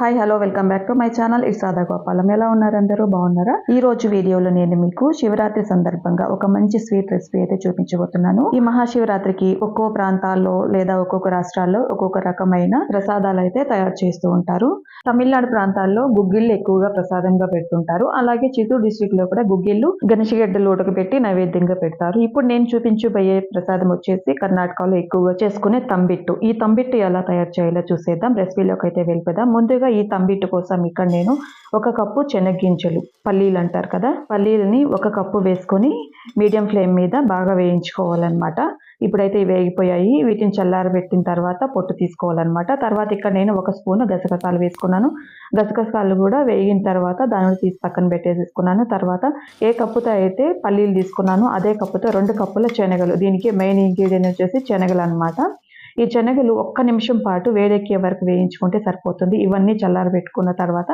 Hi hello welcome back to my channel it's Sada Gopalam ఎలా ఉన్నారందరూ బాగున్నారా? ఈ రోజు వీడియోలో నేను మీకు శివరాత్రి సందర్భంగా ఒక మంచి స్వీట్ రెసిపీ అయితే చూపించబోతున్నాను. ఈ మహాశివరాత్రికి ఒక్కో ప్రాంతాల్లో లేదా ఒక్కొక్క రాష్ట్రాల్లో ఒక్కొక్క రకమైన ప్రసాదాలు అయితే తయారు చేస్తూ ఉంటారు. తమిళనాడు ప్రాంతాల్లో గుగ్గిళ్ళు ఎక్కువగా ప్రసాదంగా పెడుతుంటారు. అలాగే చిత్తూరు డిస్టిక్లో కూడా గుగ్గిళ్ళు గణేషగడ్డలు ఉడకబెట్టి నైవేద్యంగా పెడతారు. ఇప్పుడు నేను చూపించబోయే ప్రసాదం వచ్చేసి కర్ణాటకలో ఎక్కువగా చేసుకునే తంబిట్టు. ఈ తంబిట్టు ఎలా తయారు చేయాలో చూసేద్దాం. రెసిపీలోకి అయితే వెళ్ళిపోదాం. ముందుగా ఈ తంబిట్టు కోసం ఇక్కడ నేను ఒక కప్పు చెనగ్గింజలు పల్లీలు అంటారు కదా పల్లీలని ఒక కప్పు వేసుకొని మీడియం ఫ్లేమ్ మీద బాగా వేయించుకోవాలన్నమాట. ఇప్పుడైతే ఇవి వేగిపోయాయి. వీటిని చల్లారబెట్టిన తర్వాత పొట్టు తీసుకోవాలన్నమాట. తర్వాత ఇక్కడ నేను ఒక స్పూన్ గసగసాలు వేసుకున్నాను. గసగసాలు కూడా వేగిన తర్వాత దానిని తీసి పక్కన పెట్టేసేసుకున్నాను. తర్వాత ఏ కప్పుతో అయితే పల్లీలు తీసుకున్నాను అదే కప్పుతో రెండు కప్పుల శనగలు దీనికి మెయిన్ ఇంగ్రీడియంట్ వచ్చేసి శనగలు అనమాట ఈ శనగలు ఒక్క నిమిషం పాటు వేడెక్కే వరకు వేయించుకుంటే సరిపోతుంది. ఇవన్నీ చల్లారబెట్టుకున్న తర్వాత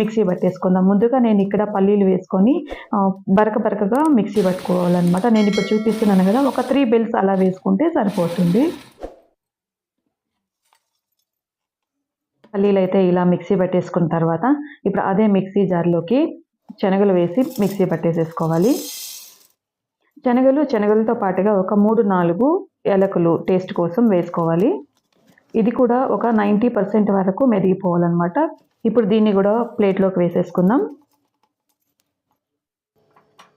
మిక్సీ పట్టేసుకుందాం. ముందుగా నేను ఇక్కడ పల్లీలు వేసుకొని బరక బరకగా మిక్సీ పట్టుకోవాలన్నమాట. నేను ఇప్పుడు చూపిస్తున్నాను కదా ఒక త్రీ బిల్స్ అలా వేసుకుంటే సరిపోతుంది. పల్లీలు అయితే ఇలా మిక్సీ పట్టేసుకున్న తర్వాత ఇప్పుడు అదే మిక్సీ జార్లోకి శనగలు వేసి మిక్సీ పట్టేసేసుకోవాలి. శనగలు శనగలతో పాటుగా ఒక మూడు నాలుగు యాలకులు టేస్ట్ కోసం వేసుకోవాలి. ఇది కూడా ఒక నైంటీ పర్సెంట్ వరకు మెదిగిపోవాలన్నమాట. ఇప్పుడు దీన్ని కూడా ప్లేట్లోకి వేసేసుకుందాం.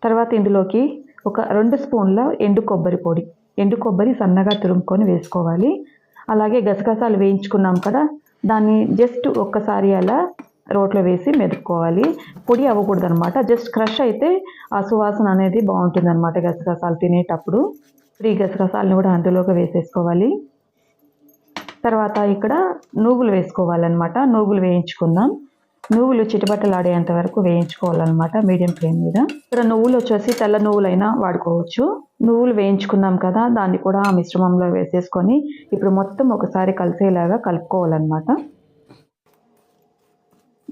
తర్వాత ఇందులోకి ఒక రెండు స్పూన్ల ఎండు కొబ్బరి పొడి. ఎండు కొబ్బరి సన్నగా తురుముకొని వేసుకోవాలి. అలాగే గసగసాలు వేయించుకున్నాం కదా దాన్ని జస్ట్ ఒక్కసారి అలా రోట్లో వేసి మెదుపుకోవాలి. పొడి అవ్వకూడదు అనమాట జస్ట్ క్రష్ అయితే ఆ సువాసన అనేది బాగుంటుంది అనమాట గసగసాలు తినేటప్పుడు. త్రీ గసగసాలను కూడా అందులోకి వేసేసుకోవాలి. తర్వాత ఇక్కడ నువ్వులు వేసుకోవాలన్నమాట. నువ్వులు వేయించుకుందాం. నువ్వులు చిటపటలాడేంత వరకు వేయించుకోవాలన్నమాట మీడియం ఫ్లేమ్ మీద. ఇక్కడ నువ్వులు వచ్చేసి తెల్ల నువ్వులైనా వాడుకోవచ్చు. నువ్వులు వేయించుకున్నాం కదా దాన్ని కూడా ఆ మిశ్రమంలో వేసేసుకొని ఇప్పుడు మొత్తం ఒకసారి కలిసేలాగా కలుపుకోవాలన్నమాట.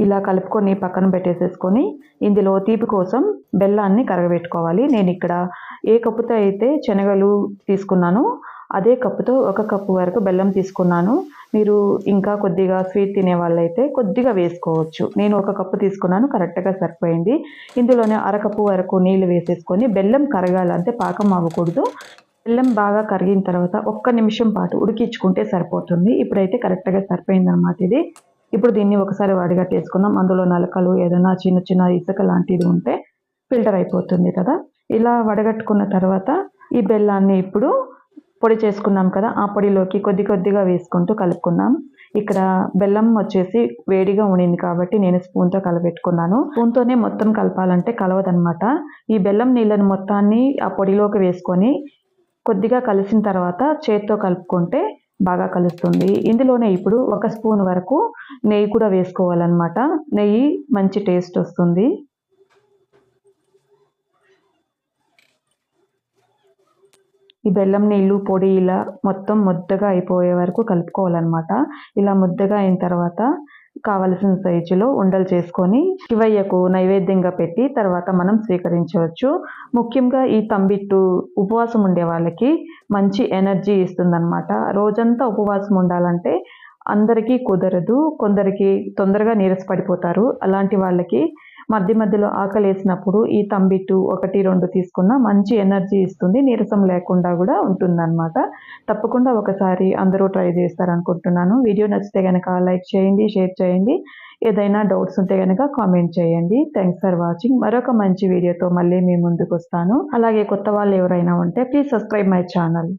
ఇలా కలుపుకొని పక్కన పెట్టేసేసుకొని ఇందులో తీపి కోసం బెల్లాన్ని కరగబెట్టుకోవాలి. నేను ఇక్కడ ఏ కప్పుతో అయితే శనగలు తీసుకున్నానో అదే కప్పుతో ఒక కప్పు వరకు బెల్లం తీసుకున్నాను. మీరు ఇంకా కొద్దిగా స్వీట్ తినే వాళ్ళైతే కొద్దిగా వేసుకోవచ్చు. నేను ఒక కప్పు తీసుకున్నాను కరెక్ట్గా సరిపోయింది. ఇందులోనే అరకప్పు వరకు నీళ్ళు వేసేసుకొని బెల్లం కరగాలంటే పాకం అవ్వకూడదు. బెల్లం బాగా కరిగిన తర్వాత ఒక్క నిమిషం పాటు ఉడికించుకుంటే సరిపోతుంది. ఇప్పుడైతే కరెక్ట్గా సరిపోయిందనమాట ఇది. ఇప్పుడు దీన్ని ఒకసారి వడగట్టేసుకుందాం అందులో నలకలు ఏదైనా చిన్న చిన్న ఇసుక లాంటిది ఉంటే ఫిల్టర్ అయిపోతుంది కదా. ఇలా వడగట్టుకున్న తర్వాత ఈ బెల్లాన్ని ఇప్పుడు పొడి చేసుకున్నాం కదా. ఆ పొడిలోకి కొద్ది కొద్దిగా వేసుకుంటూ కలుపుకున్నాం ఇక్కడ బెల్లం వచ్చేసి వేడిగా ఉండింది కాబట్టి నేను స్పూన్తో కలపెట్టుకున్నాను స్పూన్తోనే మొత్తం కలపాలంటే కలవదనమాట ఈ బెల్లం నీళ్ళని మొత్తాన్ని ఆ పొడిలోకి వేసుకొని కొద్దిగా కలిసిన తర్వాత చేత్తో కలుపుకుంటే బాగా కలుస్తుంది. ఇందులోనే ఇప్పుడు ఒక స్పూన్ వరకు నెయ్యి కూడా వేసుకోవాలన్నమాట. నెయ్యి మంచి టేస్ట్ వస్తుంది. ఈ బెల్లం నీళ్ళు పొడి ఇలా మొత్తం ముద్దగా అయిపోయే వరకు కలుపుకోవాలన్నమాట. ఇలా ముద్దగా అయిన తర్వాత కావలసిన సైజులో ఉండలు చేసుకొని శివయ్యకు నైవేద్యంగా పెట్టి తర్వాత మనం స్వీకరించవచ్చు. ముఖ్యంగా ఈ తంబిట్టు ఉపవాసం ఉండే వాళ్ళకి మంచి ఎనర్జీ ఇస్తుందన్నమాట. రోజంతా ఉపవాసం ఉండాలంటే అందరికీ కుదరదు. కొందరికి తొందరగా నీరసపడిపోతారు అలాంటి వాళ్ళకి మధ్య మధ్యలో ఆకలి వేసినప్పుడు ఈ తంబిట్టు ఒకటి రెండు తీసుకున్న మంచి ఎనర్జీ ఇస్తుంది. నీరసం లేకుండా కూడా ఉంటుందన్నమాట. తప్పకుండా ఒకసారి అందరూ ట్రై చేస్తారనుకుంటున్నాను. వీడియో నచ్చితే కనుక లైక్ చేయండి షేర్ చేయండి. ఏదైనా డౌట్స్ ఉంటే కనుక కామెంట్ చేయండి. థ్యాంక్స్ ఫర్ వాచింగ్ మరొక మంచి వీడియోతో మళ్ళీ మీ ముందుకు వస్తాను అలాగే కొత్త వాళ్ళు ఎవరైనా ఉంటే ప్లీజ్ సబ్స్క్రైబ్ మై ఛానల్